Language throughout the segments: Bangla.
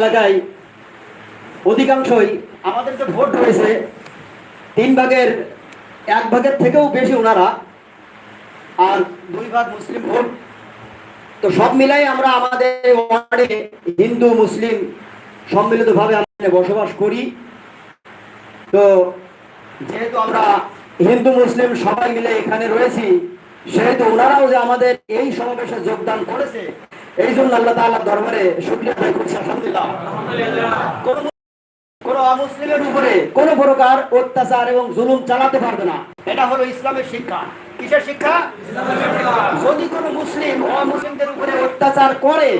এলাকায় অধিকাংশই আমাদের যে ভোট রয়েছে, তিন ভাগের এক ভাগের থেকেও বেশি ওনারা আর দুই ভাগ মুসলিম ভোট। তো সব মিলাই আমরা আমাদের ওয়ার্ডে হিন্দু, মুসলিম সম্মিলিতভাবে আমরা বসবাস করি। তো যেহেতু আমরা হিন্দু, মুসলিম সবাই মিলে এখানে রয়েছি, সেহেতু ওনারাও যে আমাদের এই সমাবেশে যোগদান করেছে এই জন্য আল্লাহ তাআলার দরবারে শুকরিয়া আদায় করছি, আলহামদুলিল্লাহ। কোন অমুসলিমের উপরে কোন প্রকার অত্যাচার এবং জুলুম চালাতে পারবে না। এটা হলো ইসলামের শিক্ষা। কিসের শিক্ষা? যদি কোনো মুসলিম অমুসলিমদের উপরে অত্যাচার করে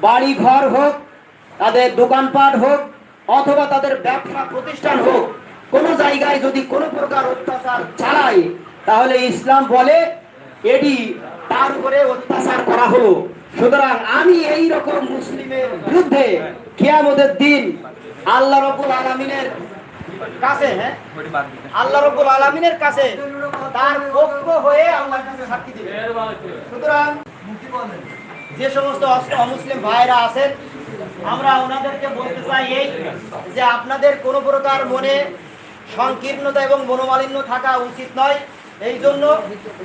বাড়ি ঘর হোক, তাদের দোকানপাট হোক, অথবা তাদের ব্যবসা প্রতিষ্ঠান হোক, কোনো জায়গায় যদি কোনো প্রকার অত্যাচার চালায়, তাহলে ইসলাম বলে এটি তার উপরে অত্যাচার করা হলো। সুতরাং আমি এই রকম মুসলিমের বিরুদ্ধে কিয়ামতের দিন আল্লাহ রব্বুল আলমিনের কাছে হ্যাঁ? আল্লাহ রব্বুল আলমিনের কাছে তার পক্ষ হয়ে আল্লাহর কাছে সাক্ষী দিবে। সুতরাং যে সমস্ত অমুসলিম ভাইরা আছেন, আমরা ওনাদেরকে বলতে চাই এই যে আপনাদের কোনো প্রকার মনে সংকীর্ণতা এবং মনোমালিন্য থাকা উচিত নয়। এই জন্য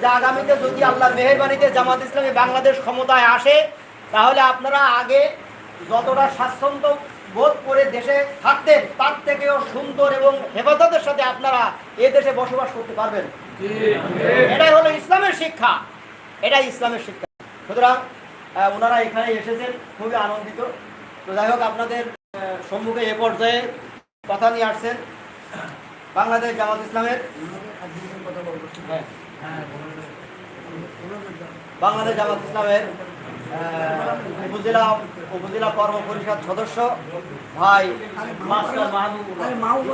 যে আগামীতে যদি আল্লাহর মেহেরবানিতে জামাত ইসলামী বাংলাদেশ ক্ষমতায় আসে, তাহলে আপনারা আগে যতটা স্বাচ্ছন্দ্য বোধ করে দেশে থাকতেন, তার থেকেও সুন্দর এবং হেফাজতের সাথে আপনারা এ দেশে বসবাস করতে পারবেন। এটাই হলো ইসলামের শিক্ষা। এটাই ইসলামের শিক্ষা। সুতরাং ওনারা এখানে এসেছেন, খুবই আনন্দিত। তো যাই হোক, আপনাদের সম্মুখে এ পর্যায়ে কথা নিয়ে আসছেন। বাংলাদেশ জামাত ইসলামের হ্যাঁ। বাংলাদেশ জামাত ইসলামের উপজেলা উপজেলা কর্ম পরিষদ সদস্য ভাই মাহবুব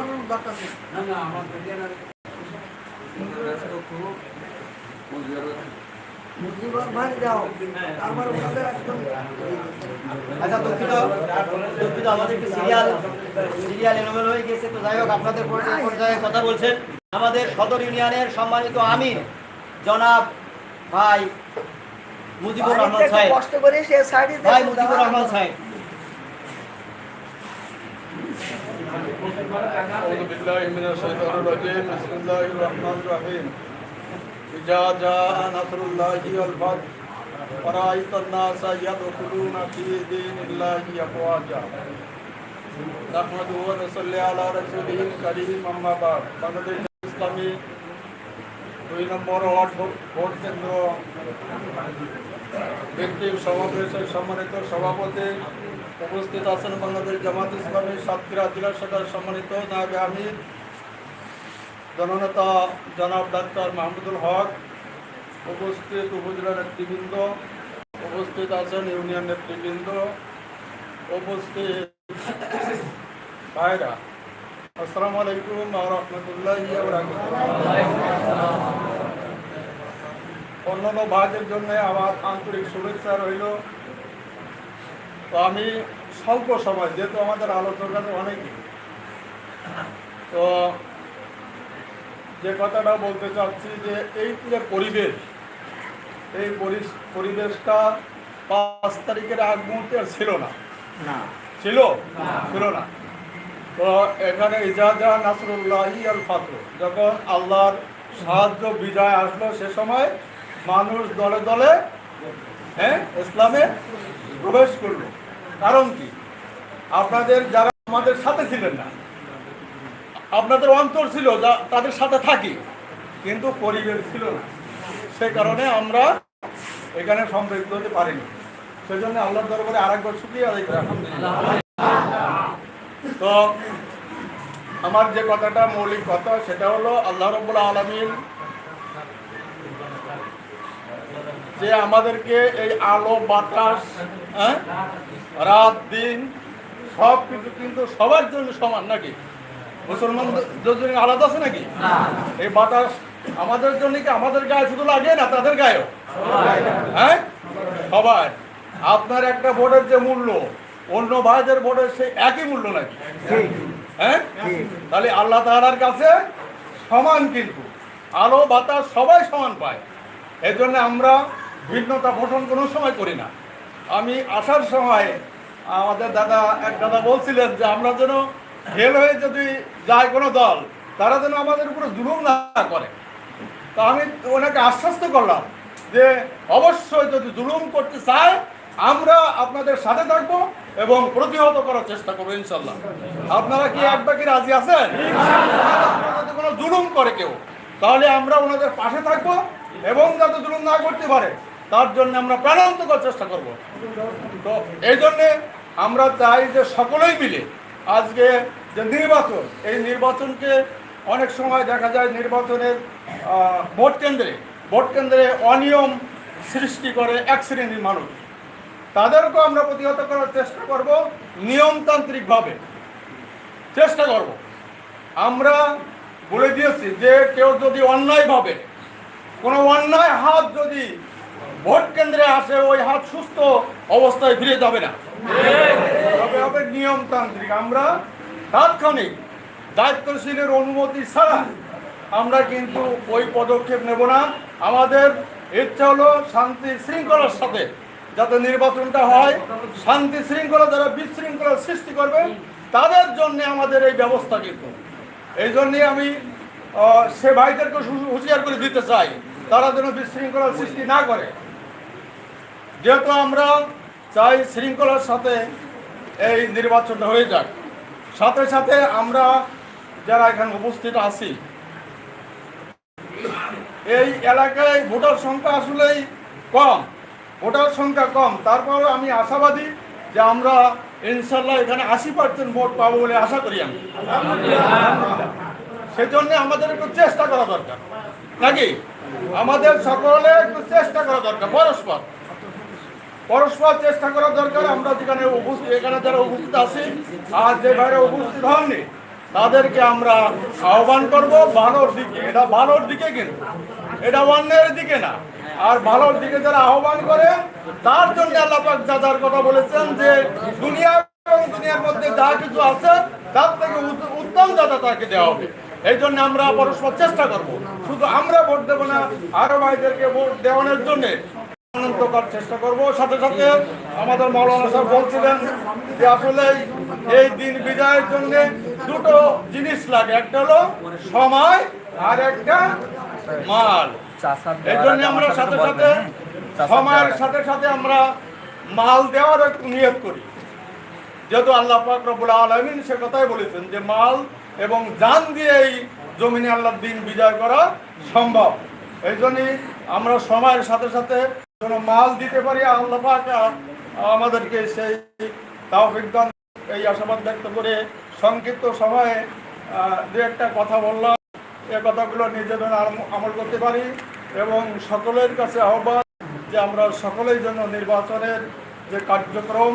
আচ্ছা দুঃখিত দুঃখিত আমাদের একটু সিরিয়াল সিরিয়াল এলোমেলো হয়ে গেছে তো যাই হোক আপনাদের পর্যায়ে পর্যায়ে কথা বলছেন আমাদের সদর ইউনিয়নের সম্মানিত আমির জনাব ভাই মুজিবুর রহমান বাড়িতে সাহেব কষ্ট করে সে সাইডে ভাই মুজিবুর রহমান সাহেব أعوذ بالله من الشيطان الرجيم بسم الله الرحمن الرحيم إذا جاء نصر الله والفتح ورأيت الناس يدخلون في دين الله أفواجا نحمده ونصلي على رسوله الكريم أما بعد বাংলাদেশ ইসলামী দুই নম্বর ওয়ার্ড ভোট- ভোট কেন্দ্র ব্যক্তির সমাবেশের সম্মানিত সভাপতি উপস্থিত আছেন বাংলাদেশ জামাত ইসলামী সাতক্ষীরা জেলা শাখার সম্মানিত নায়ক আমির জননেতা জনাব ডাক্তার মাহমুদুল হক উপস্থিত উপজেলা নেতৃবৃন্দ, উপস্থিত আছেন ইউনিয়ন নেতৃবৃন্দ, উপস্থিত ভাইরা। আসসালামু আলাইকুম রহমতুল্লাহ অন্যান্য ভাইদের জন্য আমার আন্তরিক শুভেচ্ছা রইল। তো আমি স্বল্প সময়, যেহেতু আমাদের আলোচনা অনেক তো যে কথাটা বলতে চাচ্ছি যে এই যে পরিবেশ এই পরি- পরিবেশটা পাঁচ তারিখের আগ মুহূর্তে আর ছিল না। ছিল? ছিল না। তো এখানে ইজাজা নাসরুল্লাহি আল ফাতর যখন আল্লাহর সাহায্য বিজয় আসলো সে সময় মানুষ দলে দলে হ্যাঁ ইসলামে প্রবেশ করল। কারণ কি? আপনাদের যারা আমাদের সাথে ছিলেন না আপনাদের অন্তর ছিল যা তাদের সাথে থাকি, কিন্তু পরিবেশ ছিল না। সে কারণে আমরা এখানে সমৃদ্ধ হতে পারিনি। সেজন্য আল্লাহর দরবারে শুক্রিয়া আদায় করি। আলহামদুলিল্লাহ তো, আমার যে কথাটা মৌলিক কথা, সেটা হলো আল্লাহ রব্বুল আলমিন যে আমাদেরকে এই আলো, বাতাস হ্যাঁ? রাত, দিন সব কিছু কিন্তু সবার জন্য সমান নাকি? মুসলমান জন্য আলাদা আছে নাকি? এই বাতাস আমাদের জন্য কি আমাদের গায়ে শুধু লাগে না তাদের গায়েও? হ্যাঁ? সবাই। আপনার একটা ভোটের যে মূল্য অন্য ভাইদের ভোটের সেই একই মূল্য নাকি? হ্যাঁ? তাহলে আল্লাহ তাআলার কাছে সমান কিন্তু। আলো বাতাস সবাই সমান পায়। এই জন্য আমরা ভিন্নতা পোষণ কোনো সময় করি না। আমি আসার সময় আমাদের দাদা এক দাদা বলছিলেন যে আমরা যেন ফেল হয়ে যদি যায় কোনো দল, তারা যেন আমাদের উপরে জুলুম না করে। তা আমি ওনাকে আশ্বস্ত করলাম যে অবশ্যই যদি জুলুম করতে চায়, আমরা আপনাদের সাথে থাকব এবং প্রতিহত করার চেষ্টা করব, ইনশাল্লাহ। আপনারা কি এক বাকি রাজি আছেন? যদি কোনো জুলুম করে কেউ, তাহলে আমরা ওনাদের পাশে থাকব এবং যাতে জুলুম না করতে পারে, তার জন্য আমরা প্রাণান্তকর চেষ্টা করব। তো এই জন্যে আমরা চাই যে সকলেই মিলে আজকে যে নির্বাচন, এই নির্বাচনকে অনেক সময় দেখা যায় নির্বাচনের ভোট কেন্দ্রে ভোট কেন্দ্রে অনিয়ম সৃষ্টি করে এক শ্রেণির মানুষ। তাদেরকেও আমরা প্রতিহত করার চেষ্টা করব, নিয়মতান্ত্রিকভাবে। চেষ্টা করব। আমরা বলে দিয়েছি যে কেউ যদি অন্যায়ভাবে কোনো অন্যায় হাত যদি ভোট কেন্দ্রে আসে, ওই হাত সুস্থ অবস্থায় ফিরে যাবে না। তবে হবে নিয়মতান্ত্রিক। আমরা তাৎক্ষণিক দায়িত্বশীলের অনুমতি ছাড়া আমরা কিন্তু ওই পদক্ষেপ নেব না। আমাদের ইচ্ছা হলো শান্তি শৃঙ্খলার সাথে যাতে নির্বাচনটা হয়, শান্তি শৃঙ্খলা যারা বিশৃঙ্খলার সৃষ্টি করবে, তাদের জন্য আমাদের এই ব্যবস্থা কিন্তু। এই জন্যে আমি সে ভাইদেরকে হুঁশিয়ার করে দিতে চাই, তারা যেন বিশৃঙ্খলার সৃষ্টি না করে। যেহেতু আমরা চাই শৃঙ্খলার সাথে এই নির্বাচনটা হয়ে যাক। সাথে সাথে আমরা যারা এখানে উপস্থিত আছি, এই এলাকায় ভোটার সংখ্যা আসলেই কম, ভোটার সংখ্যা কম। তারপর আমি আশাবাদী যে আমরা ইনশাল্লাহ এখানে আশি পার্সেন্ট ভোট পাবো বলে আশা করি আমি। সেজন্য আমাদের একটু চেষ্টা করা দরকার। নাকি? আমাদের সকলে একটু চেষ্টা করা দরকার, পরস্পর। পরস্পর চেষ্টা করা দরকার। আমরা যেখানে উপস্থিত এখানে যারা উপস্থিত আছি, আর যে বাইরে উপস্থিত হননি, তাদেরকে আমরা আহ্বান করব, ভালোর দিকে। এটা ভালোর দিকে কিন্তু। এটা অন্যের দিকে না। আর ভালোর দিকে যারা আহ্বান করে, তার জন্য আল্লাহ পাক যা যার কথা বলেছেন যে, দুনিয়া এবং দুনিয়ার মধ্যে যা কিছু আছে, তার থেকে উত- উত্তম যাতা তাকে দেওয়া হবে। এই জন্য আমরা পরস্পর চেষ্টা করব। শুধু আমরা ভোট দেবো না, আরও ভাইদেরকে ভোট দেওয়ানোর জন্যে আনন্দ করার চেষ্টা করব। সাথে সাথে আমাদের মৌলানা সাহেব বলছিলেন যে আসলে এই দিন বিজয়ের জন্য দুটো জিনিস লাগে। একটা হলো সময় আর একটা মাল। এই জন্য আমরা সাথে সাথে সময়ের সাথে সাথে আমরা মাল দেওয়ার নিয়োগ করি। যেহেতু আল্লাহ পাক আলামিন সে কথাই বলেছেন যে মাল এবং জান দিয়ে এই জমিনে আল্লাহর দিন বিজয় করা সম্ভব। এই জন্যই আমরা সময়ের সাথে সাথে যেন মাল দিতে পারি, আল্লাহ আমাদেরকে সেই তাওফিক দান, এই আশাবাদ ব্যক্ত করে সংক্ষিপ্ত সময়ে দু একটা কথা বললাম। এ কথাগুলো নিজেদের আমল করতে পারি এবং সকলের কাছে আহ্বান যে আমরা সকলেই জন্য নির্বাচনের যে কার্যক্রম